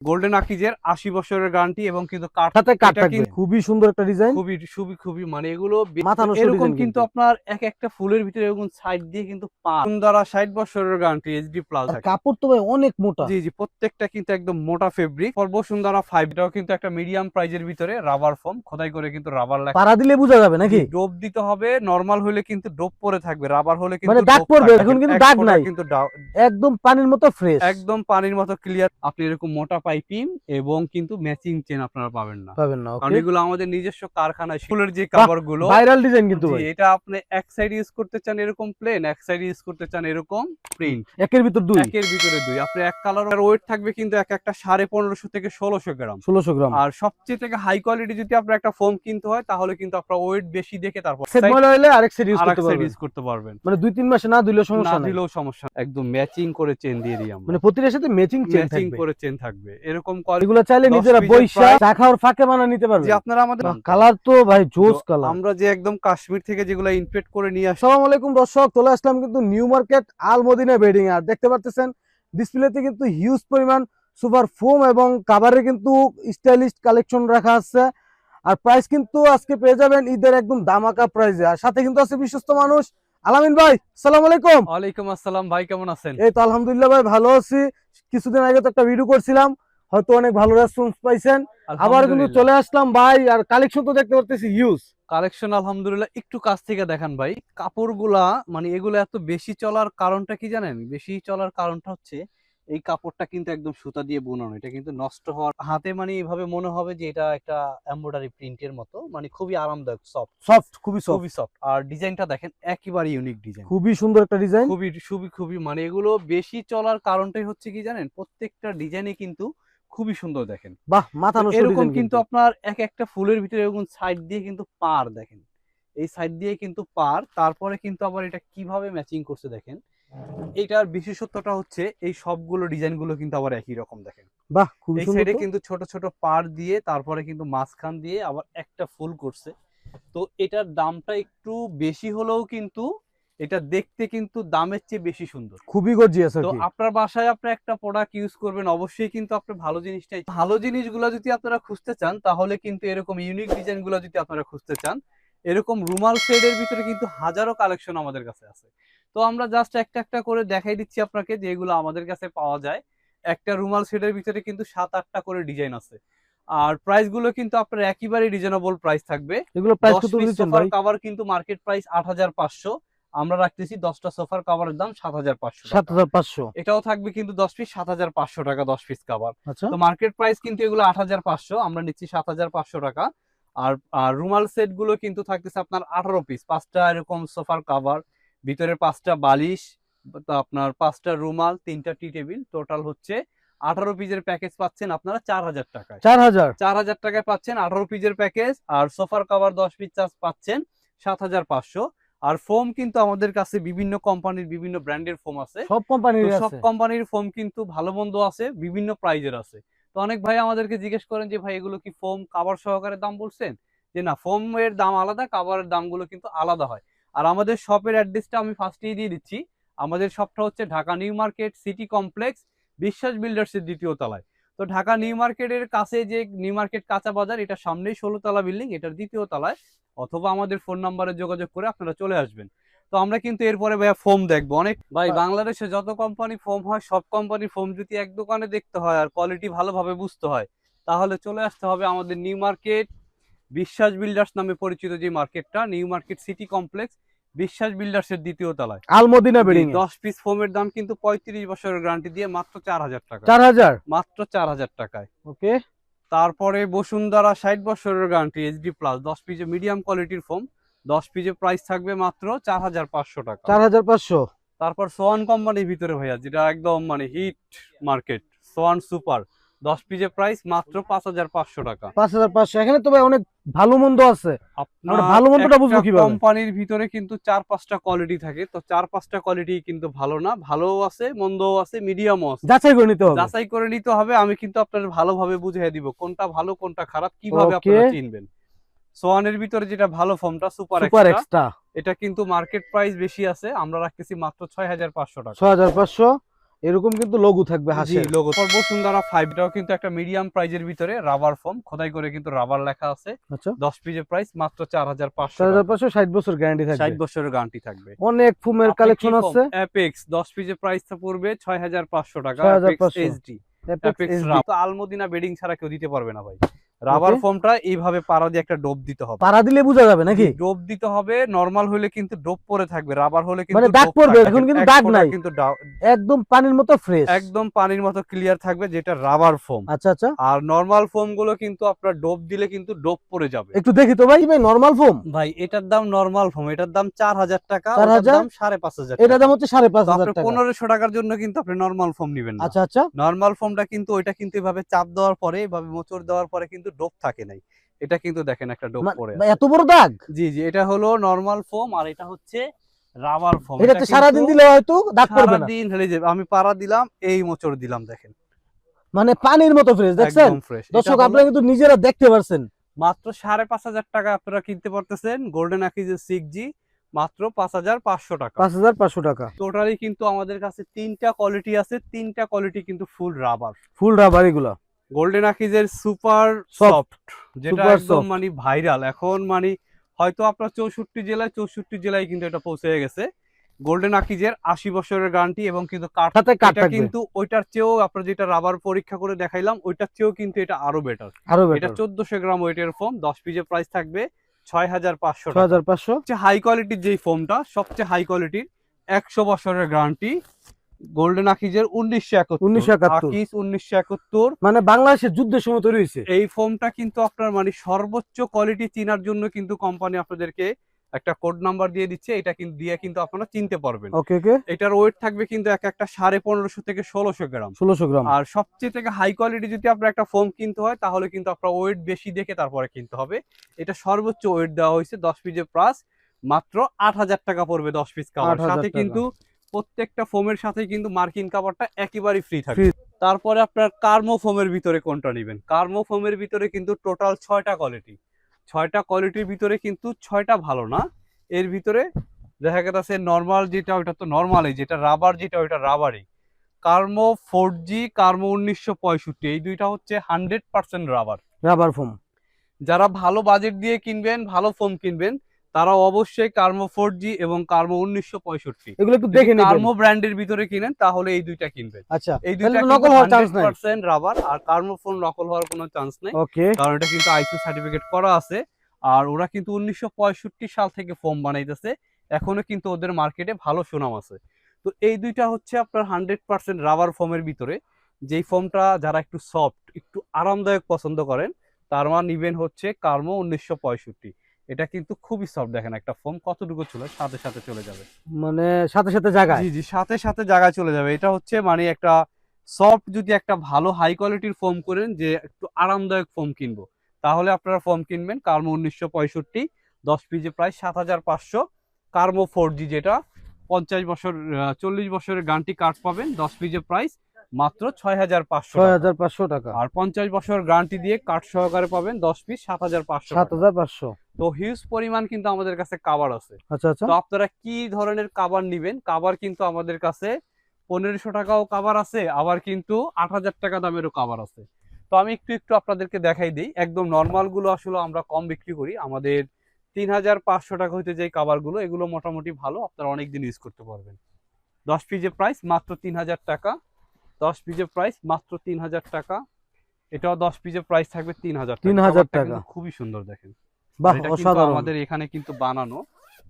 Golden আকিজের আশি বছরের guarantee এবং কিন্তু কাঠ সাথে কাঠ এটা থাকবে। কিন্তু- খুবই সুন্দর একটা ডিজাইন খুবই খুবই খুবই মানে এগুলো এরকম কিন্তু। আপনার এক একটা ফুলের ভিতরে এরকম সাইড দিয়ে কিন্তু পা দ্বারা ষাট বছরের গ্যারান্টি এইচডি প্লাস কাপড় তো ভাই অনেক মোটা। জি জি প্রত্যেকটা কিন্তু একদম মোটা ফেব্রিক সর্বসুন্দরা ফাইভ এটাও কিন্তু একটা মিডিয়াম প্রাইজের ভিতরে রাবার ফর্ম খোদাই করে কিন্তু রাবার লেখা। পাড়া দিলে বোঝা যাবে নাকি? ডোপ দিতে হবে নরমাল হলে কিন্তু ডোপ পরে থাকবে রাবার হলে কিন্তু মানে দাগ পড়বে, এখন কিন্তু দাগ নাই। কিন্তু একদম পানির মতো ফ্রেশ একদম পানির মতো ক্লিয়ার আপনি এরকম মোটা পাইপিং এবং কিন্তু ম্যাচিং চেন আপনারা পাবেন না। পাবেন না কারণ এগুলো আমাদের নিজস্ব কারখানায় ফুলের যে কাভারগুলো ভাইরাল ডিজাইন কিন্তু ভাই। এটা আপনি এক সাইড ইউজ করতে চান এরকম প্লেন এক সাইড ইউজ করতে চান এরকম প্রিন্ট একের ভিতর দুই। একের ভিতরে দুই। আপনি এক কালার ওয়েট থাকবে কিন্তু এক একটা সাড়ে পনেরোশো থেকে ষোলোশো গ্রাম। ষোলোশো গ্রাম। আর সবচেয়ে থেকে হাই কোয়ালিটি যদি আপনার একটা ফোম কিনতে হয় তাহলে কিন্তু আপনার ওয়েট বেশি দেখে তারপর সেট ময়লা হলে আরেক সেট ইউজ করতে সাইড পারবেন। ইউজ করতে পারবেন। মানে দুই তিন মাসে না দিলেও সমস্যা না দিলেও সমস্যা একদম ম্যাচিং করে চেন দিয়ে দিই আমরা। মানে প্রতিটার সাথে ম্যাচিং চেন ম্যাচিং থাকবে। করে চেন থাকবে। এরকম কোয়ালিটি এগুলো চাইলে নিজেরা বৈশা চা খাওয়ার ফাঁকে বানা নিতে পারবে। যে আপনারা আমাদের কালার তো ভাই জোস কালার আমরা যে একদম কাশ্মীর থেকে যেগুলো ইনপেক্ট করে নিয়ে আসি আসসালামু আলাইকুম দর্শক চলে আসলাম কিন্তু নিউ মার্কেট আলমদিনা বেডিং আর দেখতে পাচ্ছেন ডিসপ্লেতে কিন্তু হিউজ পরিমাণ সুপার ফোম এবং কাভারে কিন্তু স্টাইলিশ কালেকশন রাখা আছে। আর প্রাইস কিন্তু আজকে পেয়ে যাবেন ঈদের একদম দামাকা প্রাইসে আর সাথে কিন্তু আছে বিশ্বস্ত মানুষ। আলামিন ভাই সালাম আলাইকুম। ওয়ালাইকুম আসসালাম ভাই কেমন আছেন? এই তো আলহামদুলিল্লাহ ভাই ভালো আছি। কিছুদিন আগে তো একটা ভিডিও করছিলাম। হয়তো অনেক ভালো রেসপন্স পাইছেন। আবার কিন্তু চলে আসলাম ভাই আর কালেকশন তো দেখতে পারতেছি হিউজ কালেকশন আলহামদুলিল্লাহ একটু কাছ থেকে দেখান ভাই। কাপড়গুলা মানে এগুলো এত বেশি চলার কারণটা কি জানেন? বেশি চলার কারণটা হচ্ছে এই কাপড়টা কিন্তু একদম সুতা দিয়ে বোনানো। এটা কিন্তু নষ্ট হওয়ার হাতে মানে এইভাবে মনে হবে যে এটা একটা এমব্রয়ডারি প্রিন্টের মতো। মানে খুবই আরামদায়ক সফট সফট খুবই সফট খুবই সফট আর ডিজাইনটা দেখেন একেবারে ইউনিক ডিজাইন খুবই সুন্দর একটা ডিজাইন খুবই খুবই খুবই মানে এগুলো বেশি চলার কারণটাই হচ্ছে কি জানেন? প্রত্যেকটা ডিজাইনে কিন্তু খুবই সুন্দর দেখেন। বাহ মাথা এরকম কিন্তু আপনার এক একটা ফুলের ভিতরে এরকম সাইড দিয়ে কিন্তু পার দেখেন। এই সাইড দিয়ে কিন্তু পার তারপরে কিন্তু আবার এটা কীভাবে ম্যাচিং করছে দেখেন। এটার বিশেষত্বটা হচ্ছে এই সবগুলো ডিজাইনগুলো কিন্তু আবার একই রকম দেখেন। বাহ খুবই এই সাইডে কিন্তু ছোট ছোট পার দিয়ে তারপরে কিন্তু মাঝখান দিয়ে আবার একটা ফুল করছে। তো এটার দামটা একটু বেশি হলেও কিন্তু এটা দেখতে কিন্তু দামের চেয়ে বেশি সুন্দর। খুবই গর্জিয়াস তো আপনার বাসায় আপনি একটা প্রোডাক্ট ইউজ করবেন অবশ্যই কিন্তু আপনি ভালো জিনিসটাই ভালো জিনিসগুলো যদি আপনারা খুঁজতে চান তাহলে কিন্তু এরকম ইউনিক ডিজাইনগুলো যদি আপনারা খুঁজতে চান এরকম রুমাল শেডের ভিতরে কিন্তু হাজারো কালেকশন আমাদের কাছে আছে। তো আমরা জাস্ট একটা একটা করে দেখাই দিচ্ছি আপনাকে যে এগুলো আমাদের কাছে পাওয়া যায়। একটা রুমাল শেডের ভিতরে কিন্তু সাত আটটা করে ডিজাইন আছে। আর প্রাইসগুলো কিন্তু আপনার একেবারে রিজনেবল প্রাইস থাকবে। এগুলো প্রাইস কত দিচ্ছেন ভাই? কাভার কিন্তু মার্কেট প্রাইস আট হাজার পাঁচশো। আমরা রাখতেছি দশটা সোফার কাভারের দাম সাত হাজার পাঁচশো সাত হাজার পাঁচশো। এটাও থাকবে কিন্তু দশ পিস সাত হাজার পাঁচশো টাকা দশ পিস কাভার আচ্ছা। তো মার্কেট প্রাইস কিন্তু এগুলো আট হাজার পাঁচশো আমরা নিচ্ছি সাত হাজার পাঁচশো টাকা। আর আর রুমাল সেটগুলো কিন্তু থাকতেছে আপনার আঠারো পিস পাঁচটা এরকম সোফার কাভার ভিতরে পাঁচটা বালিশ তো আপনার পাঁচটা রুমাল তিনটা টি টেবিল টোটাল হচ্ছে আঠারো পিসের প্যাকেজ পাচ্ছেন আপনারা চার হাজার টাকায়। চার হাজার? চার হাজার টাকায় পাচ্ছেন আঠারো পিসের প্যাকেজ আর সোফার কভার দশ পিস চার্জ পাচ্ছেন সাত হাজার পাঁচশো। আর ফোম কিন্তু আমাদের কাছে বিভিন্ন কোম্পানির বিভিন্ন ব্র্যান্ডের ফোম আছে। সব কোম্পানির সব কোম্পানির ফোম কিন্তু ভালো মন্দ আছে বিভিন্ন প্রাইজের আছে। তো অনেক ভাই আমাদেরকে জিজ্ঞেস করেন যে ভাই এগুলো কি ফোম কাবার সহকারে দাম বলছেন? যে না ফোম এর দাম আলাদা কাভারের দামগুলো কিন্তু আলাদা হয়। আর আমাদের শপের অ্যাড্রেসটা আমি ফার্স্টেই দিয়ে দিচ্ছি। আমাদের শপটা হচ্ছে Dhaka New Market City Complex Biswas Builders এর দ্বিতীয় তলায়। তো ঢাকা নিউ মার্কেটের কাছে যে নিউ মার্কেট কাঁচা বাজার এটা সামনেই ষোলো তলা বিল্ডিং এটার দ্বিতীয় তলায়। অথবা আমাদের ফোন নাম্বারে যোগাযোগ করে আপনারা চলে আসবেন। তো আমরা কিন্তু এরপরে ভাইয়া ফোম দেখব। অনেক ভাই। বাংলাদেশে যত কোম্পানি ফোম হয় সব কোম্পানির ফোম যদি এক দোকানে দেখতে হয় আর কোয়ালিটি ভালোভাবে বুঝতে হয় তাহলে চলে আসতে হবে আমাদের নিউ মার্কেট বিশ্বাস বিল্ডার্স নামে পরিচিত যে মার্কেটটা New Market City Complex. Biswas Builders এর দ্বিতীয় তলায়। আলমদিনা বেডিং দশ পিস ফোমের দাম কিন্তু পঁয়ত্রিশ বছরের গ্যারান্টি দিয়ে মাত্র চার হাজার টাকা চার হাজার? মাত্র চার হাজার টাকায়। ওকে। তারপরে বসুন্ধরা ষাট বছরের গ্যারান্টি এইচডি প্লাস দশ পিসে মিডিয়াম কোয়ালিটির ফোম দশ পিসে প্রাইস থাকবে মাত্র চার হাজার পাঁচশো টাকা। চার হাজার পাঁচশো? তারপর সোয়ান কোম্পানির ভিতরে ভাইয়া যেটা একদম মানে হিট মার্কেট সোয়ান সুপার দশ পিসে প্রাইস মাত্র পাঁচ হাজার পাঁচশো টাকা। পাঁচ হাজার পাঁচশো। এখানে তো ভাই অনেক ভালো মন্দ আছে। আমরা ভালো মন্দটা বুঝব কীভাবে? কোম্পানির ভিতরে কিন্তু চার পাঁচটা কোয়ালিটি থাকে। তো চার পাঁচটা কোয়ালিটি কিন্তু ভালো না। ভালোও আছে মন্দও আছে মিডিয়ামও আছে। যাচাই করে নিতে হবে। যাচাই করে নিতে হবে। আমি কিন্তু আপনাদের ভালোভাবে বুঝিয়ে দিব কোনটা ভালো কোনটা খারাপ কীভাবে. আপনারা চিনবেন। সোয়ানের ভিতরে যেটা ভালো ফর্মটা সুপার এক্সট্রা এটা কিন্তু মার্কেট প্রাইস বেশি আছে। আমরা রাখতেছি মাত্র ছয় হাজার পাঁচশো টাকা। ছয় হাজার পাঁচশো। এরকম কিন্তু লঘু থাকবে লোগো বসুন্ধরা ফাইভটাও কিন্তু একটা মিডিয়াম প্রাইজের ভিতরে রাবার ফর্ম খোদাই করে কিন্তু রাবার লেখা আছে। আচ্ছা। দশ পিসের প্রাইস মাত্র চার হাজার পাঁচশো হাজার পাঁচশো ষাট বছর গ্যারান্টি ষাট থাকবে বছরের গানটি থাকবে। অনেক ফুমের কালেকশন আছে। অ্যাপেক্স দশ পিসের প্রাইসটা পড়বে ছয় হাজার পাঁচশো টাকা। 6,500 এইচডি অ্যাপেক্স আলমদিনা বেডিং ছাড়া কেউ দিতে পারবে না ভাই। রাবার ফোমটা এইভাবে পাড়া দিয়ে একটা ডোব দিতে হবে। পাড়া দিলে বোঝা যাবে নাকি? ডোব দিতে হবে নরমাল হলে কিন্তু ডোব পরে থাকবে রাবার হলে কিন্তু মানে দাগ পড়বে, এখন কিন্তু দাগ নাই। কিন্তু একদম পানির মতো ফ্রেশ একদম পানির মতো ক্লিয়ার থাকবে যেটা রাবার ফোম আচ্ছা আচ্ছা। আর নরমাল ফোমগুলো কিন্তু আপনার ডোব দিলে কিন্তু ডোব পড়ে যাবে। একটু দেখি তো ভাই ভাই নর্মাল ফোম ভাই এটার দাম নরমাল ফোম এটার দাম চার হাজার টাকা 4,000? ওটার দাম সাড়ে পাঁচ হাজার এটার দাম হচ্ছে সাড়ে পাঁচ হাজার আপনি টাকা। পনেরোশো টাকার জন্য কিন্তু আপনি নরমাল ফোম নিবেন না। আচ্ছা আচ্ছা। নরমাল ফোমটা কিন্তু ওইটা কিন্তু এভাবে চাপ দেওয়ার পরে এভাবে মোচড় দেওয়ার পরে কিন্তু ডোব থাকে নাই। এটা কিন্তু দেখেন একটা ভাই, আছে। এত বড় দাগ? জি জি এটা হলো নরমাল ফোম আর এটা হচ্ছে রাবার ফোম এটাতে সারাদিন দিলে হয়তো দাগ পড়বে না। সারাদিন হেলে যাবে আমি পাড়া দিলাম এই মোচড় দিলাম দেখেন। মানে পানির মতো ফ্রেশ দেখছেন? দর্শক আপনারা কিন্তু নিজেরা দেখতে পারছেন। মাত্র সাড়ে পাঁচ হাজার টাকা আপনারা কিনতে পারতেছেন গোল্ডেন আকিজের সিক্স জি মাত্র পাঁচ হাজার পাঁচশো টাকা। পাঁচ হাজার পাঁচশো টাকা। টোটালি কিন্তু আমাদের কাছে তিনটা কোয়ালিটি আছে তিনটা কোয়ালিটি কিন্তু ফুল রাবার ফুল রাবার এগুলা। গোল্ডেন আকিজের সুপার সফট যেটা একদম মানে ভাইরাল এখন মানে হয়তো আপনার চৌষট্টি জেলায় চৌষট্টি জেলায় কিন্তু এটা পৌঁছে গেছে। গোল্ডেন আকিজের আশি বছরের গ্যারান্টি এবং কিন্তু কাঠ সাথে কাঠ এটা থাকবে। কিন্তু ওইটার চেয়েও আপনার যেটা রাবার পরীক্ষা করে দেখাইলাম ওইটার চেয়েও কিন্তু এটা আরও বেটার আরও এটা চোদ্দশো গ্রাম ওয়েটের ফোম দশ পিসের প্রাইস থাকবে ছয় হাজার পাঁচশো ছয় হাজার পাঁচশো। হাই কোয়ালিটির যেই ফোমটা সবচেয়ে হাই কোয়ালিটির একশো বছরের গ্যারান্টি গোল্ডেন আকিজের উনিশশো একাত্তর। 1971 আকিজ উনিশশো একাত্তর। মানে বাংলাদেশের যুদ্ধের সময় তৈরি হয়েছে। এই ফোমটা কিন্তু আপনার মানে সর্বোচ্চ কোয়ালিটি চিনার জন্য কিন্তু কোম্পানি আপনাদেরকে একটা কোড নাম্বার দিয়ে দিচ্ছে। এটা কিন্তু দিয়ে কিন্তু আপনারা চিনতে পারবেন। ওকে ওকে এটার ওয়েট থাকবে কিন্তু এক একটা সাড়ে পনেরোশো থেকে ষোলোশো গ্রাম। ষোলোশো গ্রাম। আর সবচেয়ে থেকে হাই কোয়ালিটি যদি আপনার একটা ফোম কিনতে হয় তাহলে কিন্তু আপনার ওয়েট বেশি দেখে তারপরে কিনতে হবে। এটা সর্বোচ্চ ওয়েট দেওয়া হয়েছে দশ পিসের প্রাইস মাত্র আট হাজার টাকা পড়বে দশ পিস 8,000 সাথে কিন্তু প্রত্যেকটা ফোমের সাথে কিন্তু মার্কিন কাভারটা একেবারেই ফ্রি থাকে তারপরে আপনার কার্মো ফোমের ভিতরে কোনটা নেবেন? কার্মো ফোমের ভিতরে কিন্তু টোটাল ছয়টা কোয়ালিটি ছয়টা কোয়ালিটির ভিতরে কিন্তু ছয়টা ভালো না। এর ভিতরে দেখা গেছে নর্মাল যেটা ওইটা তো নর্মালই যেটা রাবার যেটা ওইটা রাবারই কার্মো ফোর জি কার্মো উনিশশো পঁয়ষট্টি এই দুইটা হচ্ছে hundred percent rubber rubber foam যারা ভালো বাজেট দিয়ে কিনবেন ভালো ফোম কিনবেন তারা অবশ্যই কার্মো ফোর জি এবং কার্মো উনিশশো পঁয়ষট্টি। এগুলো একটু দেখে কার্মো ব্র্যান্ডের ভিতরে কিনেন তাহলে এই দুইটা কিনবেন। আচ্ছা এই দুইটা নকল হওয়ার চান্স নাই। পার্সেন্ট রাবার আর কার্মো ফোন নকল হওয়ার কোনো চান্স নেই। ওকে কারণ এটা কিন্তু আইসি সার্টিফিকেট করা আছে আর ওরা কিন্তু উনিশশো পঁয়ষট্টি সাল থেকে ফোম বানাইতেছে। এখনও কিন্তু ওদের মার্কেটে ভালো সুনাম আছে। তো এই দুইটা হচ্ছে আপনার হান্ড্রেড পার্সেন্ট রাবার ফোমের ভিতরে। যেই ফোমটা যারা একটু সফট একটু আরামদায়ক পছন্দ করেন তার মান ইভেন হচ্ছে কার্মো উনিশশো পঁয়ষট্টি। এটা কিন্তু খুবই সফট দেখেন একটা ফোম কতটুকু ছিল সাথে সাথে চলে যাবে। মানে সাথে সাথে জায়গায়? জি জি সাথে সাথে জায়গায় চলে যাবে। এটা হচ্ছে মানে একটা সফট যদি একটা ভালো হাই কোয়ালিটির ফোম করেন যে একটু আরামদায়ক ফোম কিনবো। তাহলে আপনারা ফোম কিনবেন কার্মো উনিশশো পঁয়ষট্টি দশ পিজে প্রায় সাত হাজার পাঁচশো। কার্মো ফোর জি যেটা পঞ্চাশ বছর চল্লিশ বছরের গানটি কাঠ পাবেন দশ পিজে প্রাইস মাত্র ছয় হাজার পাঁচশো ছয় হাজার পাঁচশো টাকা। আর পঞ্চাশ বছর গ্যারান্টি দিয়ে কাঠ সহকারে পাবেন দশ পিস সাত হাজার পাঁচশো সাত হাজার পাঁচশো। তো হিউজ পরিমাণ কিন্তু আমাদের কাছে কাবার আছে। আচ্ছা আচ্ছা। তো আপনারা কি ধরনের কাবার নিবেন? কাবার কিন্তু আমাদের কাছে পনেরোশো টাকাও কাবার আছে আবার কিন্তু আট হাজার টাকা দামেরও কাবার আছে। তো আমি একটু একটু আপনাদেরকে দেখাই দিই। একদম নর্মালগুলো আসলে আমরা কম বিক্রি করি। আমাদের তিন হাজার পাঁচশো টাকা হইতে যে কাবারগুলো এগুলো মোটামুটি ভালো। আপনারা অনেকদিন ইউজ করতে পারবেন। দশ পিজের প্রাইস মাত্র তিন হাজার টাকা। দশ পিজের প্রাইস মাত্র তিন হাজার টাকা। এটাও দশ পিজের প্রাইস থাকবে তিন হাজার 3,000 কাবারটা টাকা। খুবই সুন্দর দেখেন। আমাদের এখানে কিন্তু বানানো।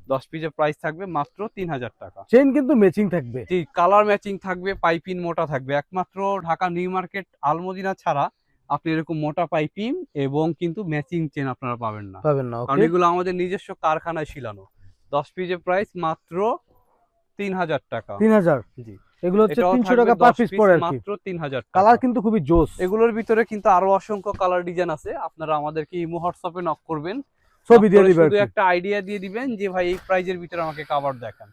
দশ পিসের প্রাইস থাকবে মাত্র তিন হাজার টাকা। চেইন কিন্তু ম্যাচিং থাকবে। জি কালার ম্যাচিং থাকবে পাইপিং মোটা থাকবে। একমাত্র ঢাকা নিউ মার্কেট আলমদিনা ছাড়া আপনি এরকম মোটা পাইপিং এবং কিন্তু ম্যাচিং চেন আপনারা পাবেন না। পাবেন না কারণ এগুলো আমাদের নিজস্ব কারখানায় শিলানো। দশ পিজের প্রাইস মাত্র তিন হাজার টাকা। তিন হাজার। জি। এগুলো হচ্ছে এটাও তিনশো থাকবে টাকা পার পিস পড়ে মাত্র তিন হাজার কালার কিন্তু খুবই জোস। এগুলোর ভিতরে কিন্তু আরও অসংখ্য কালার ডিজাইন আছে। আপনারা আমাদেরকে ইমো হোয়াটসঅ্যাপে নক করবেন। ছবি দিয়ে আপনারা দিবে আর শুধু একটা আইডিয়া দিয়ে দিবেন যে ভাই এই প্রাইজের ভিতরে আমাকে কাভার দেখান।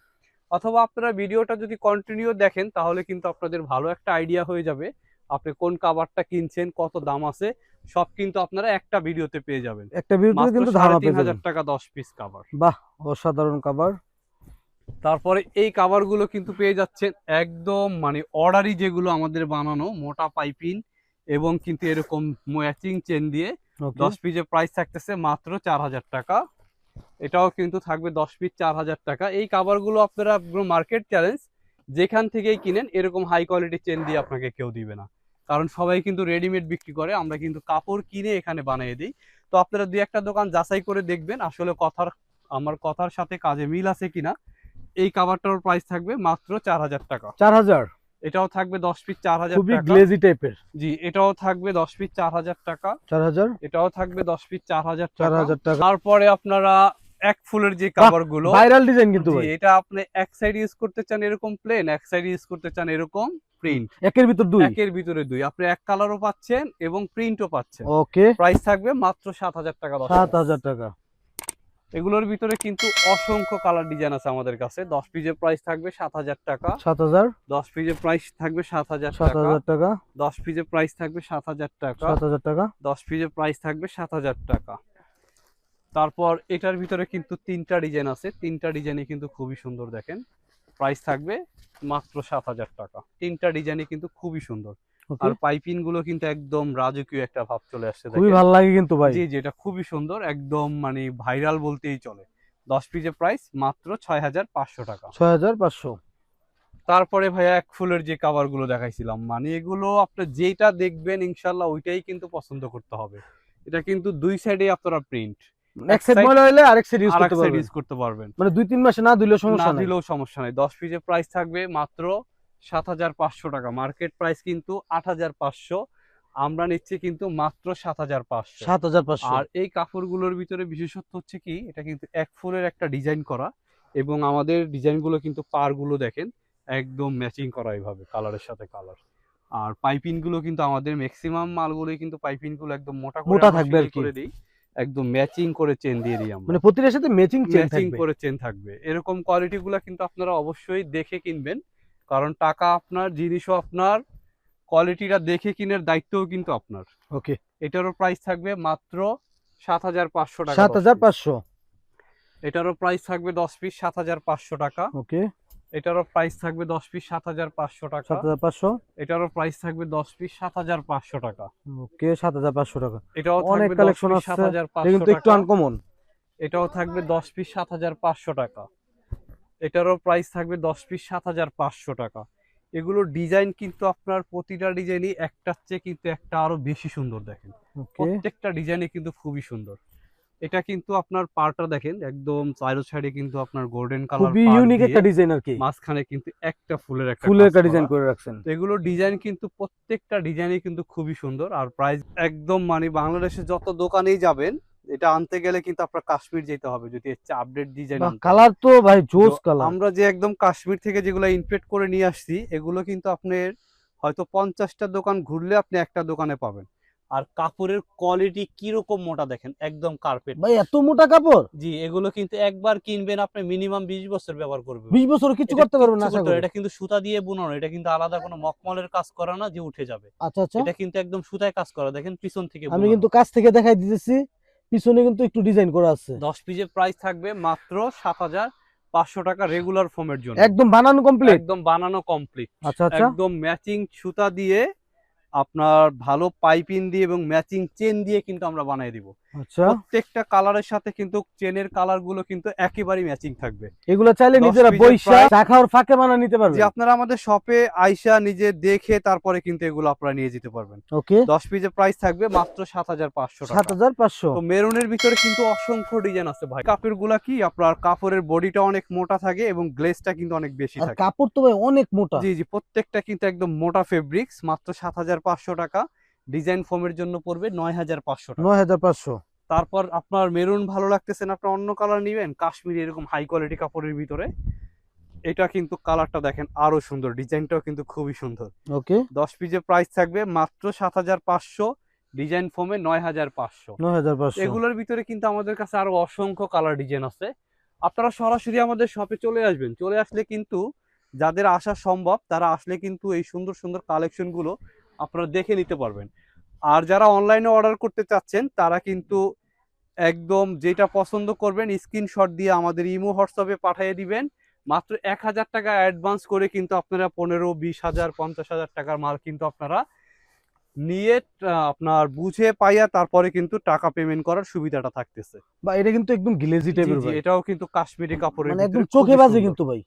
অথবা আপনারা ভিডিওটা যদি কন্টিনিউ দেখেন তাহলে কিন্তু আপনাদের ভালো একটা আইডিয়া হয়ে যাবে। আপনি কোন কাভারটা কিনছেন কত দাম আছে সব কিন্তু আপনারা একটা ভিডিওতে পেয়ে যাবেন। একটা ভিডিওতে কিন্তু ধারণা পেয়ে যাবেন। টাকা দশ পিস কাভার বাহ অসাধারণ কাবার তারপরে এই কাভারগুলো কিন্তু পেয়ে যাচ্ছেন একদম মানে অর্ডারি যেগুলো আমাদের বানানো মোটা পাইপিং এবং কিন্তু এরকম ম্যাচিং চেন দিয়ে দশ পিসের প্রাইস থাকতেছে মাত্র চার হাজার টাকা। এটাও কিন্তু থাকবে দশ পিস চার হাজার টাকা। এই কাভারগুলো আপনারা মার্কেট চ্যালেঞ্জ যেখান থেকেই কিনেন এরকম হাই কোয়ালিটি চেন দিয়ে আপনাকে কেউ দিবে না। কারণ সবাই কিন্তু রেডিমেড বিক্রি করে আমরা কিন্তু কাপড় কিনে এখানে বানিয়ে দিই। তো আপনারা দুই একটা দোকান যাচাই করে দেখবেন আসলে কথার আমার কথার সাথে কাজে মিল আছে কিনা। এই কাভারটার প্রাইস থাকবে মাত্র চার হাজার টাকা। চার হাজার? এটাও থাকবে দশ পিস চার হাজার খুবই গ্লেজি টাইপের জি এটাও থাকবে দশ পিস চার হাজার টাকা। চার হাজার? এটাও থাকবে দশ পিস চার হাজার চার হাজার টাকা। তারপরে আপনারা এক ফুলের যে কাভারগুলো ভাইরাল ডিজাইন কিন্তু ভাই। এটা আপনি এক সাইড ইউজ করতে চান এরকম প্লেন এক সাইড ইউজ করতে চান এরকম প্রিন্ট একের ভিতর দুই? একের ভিতরে দুই। আপনি এক কালারও পাচ্ছেন এবং প্রিন্টও পাচ্ছেন। ওকে প্রাইস থাকবে মাত্র সাত হাজার টাকা সাত হাজার টাকা। এগুলোর ভিতরে কিন্তু অসংখ্য কালার ডিজাইন আছে আমাদের কাছে। দশ পিজের প্রাইস থাকবে সাত হাজার টাকা। সাত হাজার? দশ পিসের প্রাইস থাকবে সাত হাজার সাত টাকা। হাজার টাকা। দশ পিসের প্রাইস থাকবে সাত হাজার টাকা। সাত হাজার টাকা। দশ পিসের প্রাইস থাকবে সাত হাজার টাকা। তারপর এটার ভিতরে কিন্তু তিনটা ডিজাইন আছে। তিনটা ডিজাইনে কিন্তু খুবই সুন্দর দেখেন। প্রাইস থাকবে মাত্র সাত হাজার টাকা। তিনটা ডিজাইনে কিন্তু খুবই সুন্দর। আর পাইপিংগুলো কিন্তু একদম রাজকীয় একটা ভাব চলে আসছে খুবই ভালো লাগে কিন্তু ভাই। জি জি এটা খুবই সুন্দর একদম মানে ভাইরাল বলতেই চলে। দশ পিসের প্রাইস মাত্র ছয় হাজার পাঁচশো টাকা। ছয় হাজার পাঁচশো। তারপরে ভাইয়া এক ফুলের যে কাভারগুলো দেখাইছিলাম মানে এগুলো আপনি যেটা দেখবেন ইনশাল্লাহ ওইটাই কিন্তু পছন্দ করতে হবে। এটা কিন্তু দুই সাইডে আপনারা প্রিন্ট এক সাইড ময়লা হলে আরেক সাইড ইউজ করতে পারবেন। মানে দুই তিন মাসে না দিলেও সমস্যা নাই। দিলেও সমস্যা নাই। দশ পিসের প্রাইস থাকবে মাত্র সাত হাজার পাঁচশো টাকা। মার্কেট প্রাইস কিন্তু আট হাজার পাঁচশো। আমরা নিচ্ছি কিন্তু মাত্র সাত হাজার পাঁচশো। সাত হাজার পাঁচশো। আর এই কাপড়গুলোর ভিতরে বিশেষত্ব হচ্ছে কি এটা কিন্তু এক ফুলের একটা ডিজাইন করা এবং আমাদের ডিজাইনগুলো কিন্তু পারগুলো দেখেন একদম ম্যাচিং করা এইভাবে কালারের সাথে কালার আর পাইপিংগুলো কিন্তু আমাদের ম্যাক্সিমাম মালগুলোই কিন্তু পাইপিংগুলো একদম মোটা করে মোটা থাকবে আর কি। করে দিই একদম ম্যাচিং করে চেন দিয়ে দিই আমরা। মানে প্রতিটার সাথে ম্যাচিং চেন ম্যাচিং করে চেন থাকবে। এরকম কোয়ালিটি গুলো কিন্তু আপনারা অবশ্যই দেখে কিনবেন। কারণ টাকা আপনার জিনিসও আপনার কোয়ালিটিটা দেখে কিনের দায়িত্বও কিন্তু আপনার। ওকে। এটারও প্রাইস থাকবে মাত্র সাত হাজার পাঁচশো টাকা সাত হাজার। পাঁচশো? এটারও প্রাইস থাকবে দশ পিস সাত হাজার পাঁচশো টাকা। ওকে। এটারও প্রাইস থাকবে দশ পিস সাত হাজার পাঁচশো টাকা। সাত হাজার পাঁচশো? এটারও প্রাইস থাকবে দশ পিস সাত হাজার পাঁচশো টাকা। ওকে সাত হাজার পাঁচশো টাকা। এটাও অনেক কালেকশন সাত হাজার পাঁচশো কিন্তু একটু আনকমন এটাও থাকবে দশ পিস সাত হাজার পাঁচশো টাকা। এটারও প্রাইস থাকবে দশ পিস সাত হাজার পাঁচশো টাকা। এগুলো ডিজাইন কিন্তু আপনার প্রতিটা ডিজাইনই একটার চেয়ে কিন্তু একটা আরও বেশি সুন্দর দেখেন। প্রত্যেকটা ডিজাইনে কিন্তু খুবই সুন্দর। এটা কিন্তু আপনার পারটা দেখেন একদম চারো সাইডে কিন্তু আপনার গোল্ডেন কালার খুবই ইউনিক একটা ডিজাইন আর কি। মাঝখানে কিন্তু একটা ফুলের একটা ফুলের একটা ডিজাইন করে রাখছেন। তো এগুলো ডিজাইন কিন্তু প্রত্যেকটা ডিজাইনই কিন্তু খুবই সুন্দর। আর প্রাইস একদম মানে বাংলাদেশে যত দোকানেই যাবেন এটা আনতে গেলে কিন্তু আপনার কাশ্মীর যেতে হবে যদি হচ্ছে আপডেট ডিজাইন কালার তো ভাই জোস কালার আমরা যে একদম কাশ্মীর থেকে যেগুলো ইনপেক্ট করে নিয়ে আসছি এগুলো কিন্তু আপনার হয়তো পঞ্চাশটা দোকান ঘুরলে আপনি একটা দোকানে পাবেন। আর কাপড়ের কোয়ালিটি কীরকম মোটা দেখেন একদম কার্পেট ভাই এত মোটা কাপড়? জি এগুলো কিন্তু একবার কিনবেন আপনি মিনিমাম বিশ বছর ব্যবহার করবেন। বিশ বছর কিছু করতে পারবেন না, এটা কিন্তু সুতা দিয়ে বুনানো এটা কিন্তু আলাদা কোনো মকমলের কাজ করা না যে উঠে যাবে। আচ্ছা আচ্ছা। এটা কিন্তু একদম সুতায় কাজ করা দেখেন পিছন থেকে আমি কিন্তু কাছ থেকে দেখাই দিতেছি। পিছনে কিন্তু একটু ডিজাইন করা আছে। দশ পিসের প্রাইস থাকবে মাত্র সাত হাজার পাঁচশো টাকা রেগুলার ফোমের জন্য। একদম বানানো কমপ্লিট একদম বানানো কমপ্লিট আচ্ছা আচ্ছা। একদম ম্যাচিং সুতা দিয়ে আপনার ভালো পাইপিং দিয়ে এবং ম্যাচিং চেন দিয়ে কিন্তু আমরা বানিয়ে দিব। প্রত্যেকটা কালারের সাথে কিন্তু চেনের কালারগুলো কিন্তু একেবারেই ম্যাচিং থাকবে। এগুলো চাইলে নিজেরা বৈশা চা খাওয়ার ফাঁকে বানা নিতে পারবে। যে আপনারা আমাদের শপে আইসা নিজে দেখে তারপরে কিন্তু এগুলো আপনারা নিয়ে যেতে পারবেন। ওকে দশ পিসের প্রাইস থাকবে মাত্র সাত হাজার পাঁচশো সাত টাকা হাজার পাঁচশো। তো মেরুনের ভিতরে কিন্তু অসংখ্য ডিজাইন আছে ভাই। কাপড়গুলা কি আপনার কাপড়ের বডিটা অনেক মোটা থাকে এবং গ্লেজটা কিন্তু অনেক বেশি থাকে। কাপড় তো ভাই অনেক মোটা। জি জি প্রত্যেকটা কিন্তু একদম মোটা ফেব্রিক্স মাত্র সাত হাজার পাঁচশো টাকা। ডিজাইন ফোমের জন্য পড়বে নয় হাজার পাঁচশো নয় হাজার পাঁচশো। তারপর আপনার মেরুন ভালো লাগতেছে না আপনার অন্য কালার নিবেন? কাশ্মীরি এরকম হাই কোয়ালিটি কাপড়ের ভিতরে। এটা কিন্তু কালারটা দেখেন আরও সুন্দর ডিজাইনটাও কিন্তু খুবই সুন্দর। ওকে। দশ পিসের প্রাইস থাকবে মাত্র সাত হাজার পাঁচশো ডিজাইন ফোমে নয় হাজার পাঁচশো। নয় হাজার পাঁচশো। এগুলোর ভিতরে কিন্তু আমাদের কাছে আরও অসংখ্য কালার ডিজাইন আছে। আপনারা সরাসরি আমাদের শপে চলে আসবেন। চলে আসলে কিন্তু যাদের আসা সম্ভব তারা আসলে কিন্তু এই সুন্দর সুন্দর কালেকশনগুলো আপনারা দেখে নিতে পারবেন। আর যারা অনলাইনে অর্ডার করতে চাচ্ছেন তারা কিন্তু একদম যেটা পছন্দ করবেন স্ক্রিনশট দিয়ে আমাদের ইমো হোয়াটসঅ্যাপে পাঠিয়ে দিবেন। মাত্র এক হাজার টাকা অ্যাডভান্স করে কিন্তু আপনারা পনেরো বিশ হাজার পঞ্চাশ হাজার টাকার মাল কিন্তু আপনারা নিয়ে আপনার বুঝে পাইয়া তারপরে কিন্তু টাকা পেমেন্ট করার সুবিধাটা থাকতেছে। বা এটা কিন্তু একদম গ্লেজি টাইপের এটাও কিন্তু কাশ্মীরি কাপড়ের মানে একদম চোখে বাজে কিন্তু ভাই।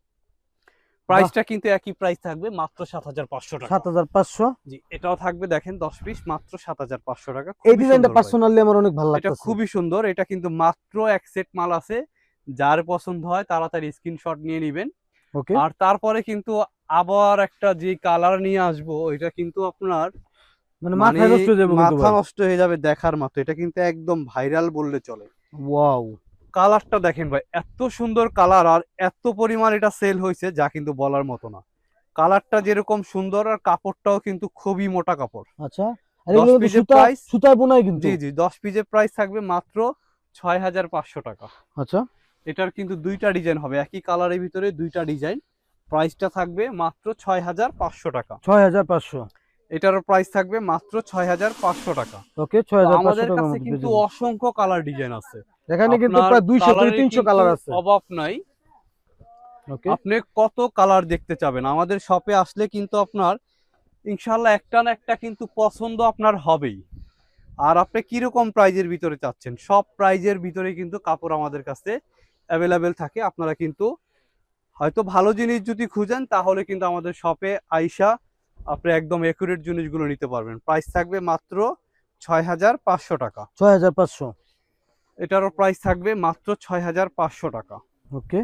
প্রাইসটা কিন্তু একই প্রাইস থাকবে মাত্র সাত হাজার পাঁচশো টাকা। সাত হাজার পাঁচশো? জি এটাও থাকবে দেখেন দশ পিস মাত্র সাত হাজার পাঁচশো টাকা। এই ডিজাইনটা পার্সোনালি আমার অনেক ভালো এটা খুবই সুন্দর এটা কিন্তু মাত্র এক সেট মাল আছে। যার পছন্দ হয় তাড়াতাড়ি স্ক্রিনশট নিয়ে নেবেন। ওকে আর তারপরে কিন্তু আবার একটা যে কালার নিয়ে আসব এটা কিন্তু আপনার মানে মানে মাথা নষ্ট হয়ে যাবে মাথা নষ্ট হয়ে যাবে দেখার মতো এটা কিন্তু একদম ভাইরাল বললে চলে। ওয়াও কালারটা দেখেন ভাই এত সুন্দর কালার আর এত পরিমাণ এটা সেল হয়েছে যা কিন্তু বলার মতো না। কালারটা যেরকম সুন্দর আর কাপড়টাও কিন্তু খুবই মোটা কাপড়। আচ্ছা দশ পিসের সুতা সুতায় বোনাই কিন্তু। জি জি দশ পিসের প্রাইস থাকবে মাত্র ছয় হাজার পাঁচশো টাকা। আচ্ছা। এটার কিন্তু দুইটা ডিজাইন হবে একই কালারের ভিতরে দুইটা ডিজাইন প্রাইসটা থাকবে মাত্র ছয় হাজার পাঁচশো টাকা। ছয় হাজার পাঁচশো। এটারও প্রাইস থাকবে মাত্র ছয় হাজার পাঁচশো টাকা। ওকে ছয় হাজার পাঁচশো আমাদের কাছে কিন্তু অসংখ্য কালার ডিজাইন আছে। এখানে কিন্তু প্রায় দুইশো থেকে colour-এর তিনশো কিন্তু কালার আছে। অভাব নাই। ওকে আপনি কত কালার দেখতে চাবেন? আমাদের শপে আসলে কিন্তু আপনার ইনশাআল্লাহ একটা না একটা কিন্তু পছন্দ আপনার হবেই। আর আপনি কীরকম প্রাইজের ভিতরে চাচ্ছেন? সব প্রাইজের ভিতরে কিন্তু কাপড় আমাদের কাছে অ্যাভেলেবেল থাকে। আপনারা কিন্তু হয়তো ভালো জিনিস যদি খুঁজেন তাহলে কিন্তু আমাদের শপে আইসা আপনি একদম একুরেট জিনিসগুলো নিতে পারবেন। প্রাইস থাকবে মাত্র ছয় হাজার পাঁচশো টাকা। ছয় হাজার পাঁচশো। এটারও প্রাইস থাকবে মাত্র ছয় হাজার পাঁচশো টাকা। ওকে।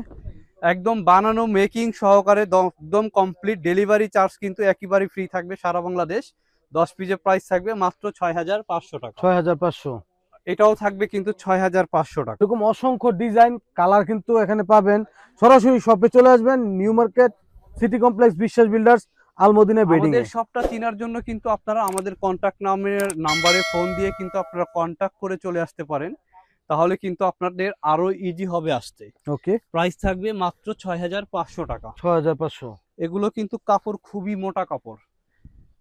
একদম বানানো মেকিং সহকারে একদম কমপ্লিট ডেলিভারি চার্জ কিন্তু একেবারে ফ্রি থাকবে সারা বাংলাদেশ। দশ পিসের প্রাইস থাকবে মাত্র ছয় হাজার পাঁচশো টাকা। ছয় হাজার পাঁচশো। এটাও থাকবে কিন্তু ছয় হাজার পাঁচশো টাকা। এরকম অসংখ্য ডিজাইন কালার কিন্তু এখানে পাবেন। সরাসরি শপে চলে আসবেন New Market City Complex Biswas Builders Almadina bedding আমাদের সবটা চেনার জন্য কিন্তু আপনারা আমাদের কন্ট্যাক্ট নামের নাম্বারে ফোন দিয়ে কিন্তু আপনারা কন্ট্যাক্ট করে চলে আসতে পারেন। তাহলে কিন্তু আপনাদের আরও ইজি হবে আসতে। ওকে প্রাইস থাকবে মাত্র ছয় হাজার পাঁচশো টাকা। ছয় হাজার পাঁচশো। এগুলো কিন্তু কাপড় খুবই মোটা কাপড়।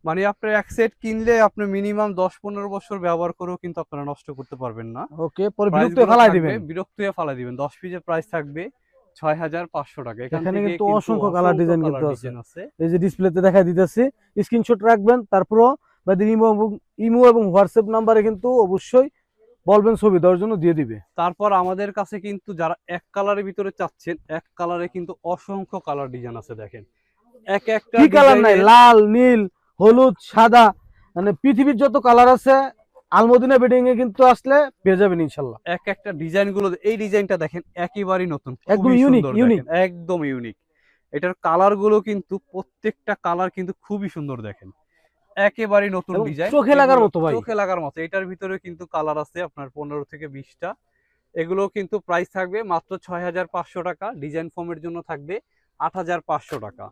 মানে আপনি এক সেট কিনলে আপনি মিনিমাম দশ পনেরো বছর ব্যবহার করেও কিন্তু আপনারা নষ্ট করতে পারবেন না। ওকে পরে বিরক্ত ফেলাই দিবেন। বিরক্ত হয়ে ফালাই দিবেন। দশ পিসের প্রাইস থাকবে ছয় হাজার পাঁচশো টাকা। এখানে কিন্তু অসংখ্য design colour কিন্তু আছে। এই যে ডিসপ্লেতে দেখা দিতেছি। স্ক্রিনশট রাখবেন তারপরও বা ইমো এবং ইমো এবং হোয়াটসঅ্যাপ নাম্বারে কিন্তু অবশ্যই বলবেন ছবি দেওয়ার জন্য দিয়ে দিবে। তারপর আমাদের কাছে কিন্তু যারা এক কালারের ভিতরে চাচ্ছেন এক কালারে কিন্তু অসংখ্য কালার ডিজাইন আছে দেখেন। এক একটা কি কালার নাই? লাল নীল হলুদ সাদা মানে পৃথিবীর যত কালার আছে আলমদিনা বেডিং এ কিন্তু আসলে পেয়ে যাবেন ইনশাল্লাহ এক একটা ডিজাইনগুলো এই ডিজাইনটা দেখেন একেবারেই নতুন একদম unique। দেখেন, একদম ইউনিক এটার কালারগুলো কিন্তু প্রত্যেকটা কালার কিন্তু খুবই সুন্দর দেখেন। একেবারেই নতুন ডিজাইন চোখে লাগার মতো ভাই। চোখে লাগার মতো। এটার ভিতরে কিন্তু কালার আছে আপনার পনেরো থেকে বিশটা। এগুলো কিন্তু প্রাইস থাকবে মাত্র ছয় হাজার পাঁচশো টাকা। ডিজাইন ফর্মের জন্য থাকবে আট হাজার পাঁচশো টাকা।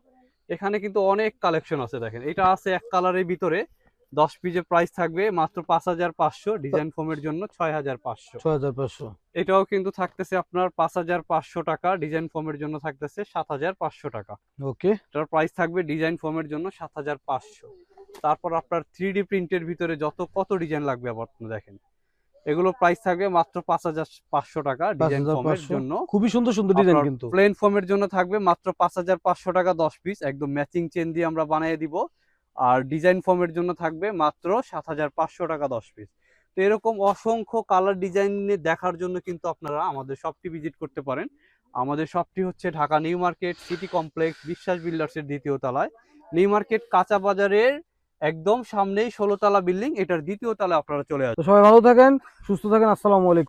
এখানে কিন্তু অনেক কালেকশন আছে দেখেন। এটা আছে এক কালারের ভিতরে। দশ পিসের প্রাইস থাকবে মাত্র পাঁচ হাজার পাঁচশো ডিজাইন ফর্মের জন্য ছয় হাজার পাঁচশো। ছয় হাজার পাঁচশো। এটাও কিন্তু থাকতেছে আপনার পাঁচ হাজার পাঁচশো টাকা। ডিজাইন ফর্মের জন্য থাকতেছে সাত হাজার পাঁচশো টাকা। ওকে। এটার প্রাইস থাকবে ডিজাইন ফর্মের জন্য সাত হাজার পাঁচশো। তারপর আপনার থ্রি ডি প্রিন্টের ভিতরে যত কত ডিজাইন লাগবে আবার আপনি দেখেন। এগুলো প্রাইস থাকবে মাত্র পাঁচ হাজার পাঁচশো টাকা ডিজাইন ফর্মের জন্য। খুবই সুন্দর সুন্দর ডিজাইন কিন্তু। প্লেন ফর্মের জন্য থাকবে মাত্র পাঁচ হাজার পাঁচশো টাকা দশ পিস একদম ম্যাচিং চেন দিয়ে আমরা বানিয়ে দিব। আর ডিজাইন ফর্মের জন্য থাকবে মাত্র সাত হাজার পাঁচশো টাকা দশ পিস তো এরকম অসংখ্য কালার ডিজাইন দেখার জন্য কিন্তু আপনারা আমাদের শপটি ভিজিট করতে পারেন। আমাদের শপটি হচ্ছে Dhaka New Market City Complex Biswas বিল্ডার্সের দ্বিতীয় তলায়। নিউ মার্কেট কাঁচা বাজারের একদম সামনেই ষোলো তলা বিল্ডিং, এটার দ্বিতীয় তালা আপনারা চলে আসবেন সবাই ভালো থাকেন, সুস্থ থাকেন, আসসালামু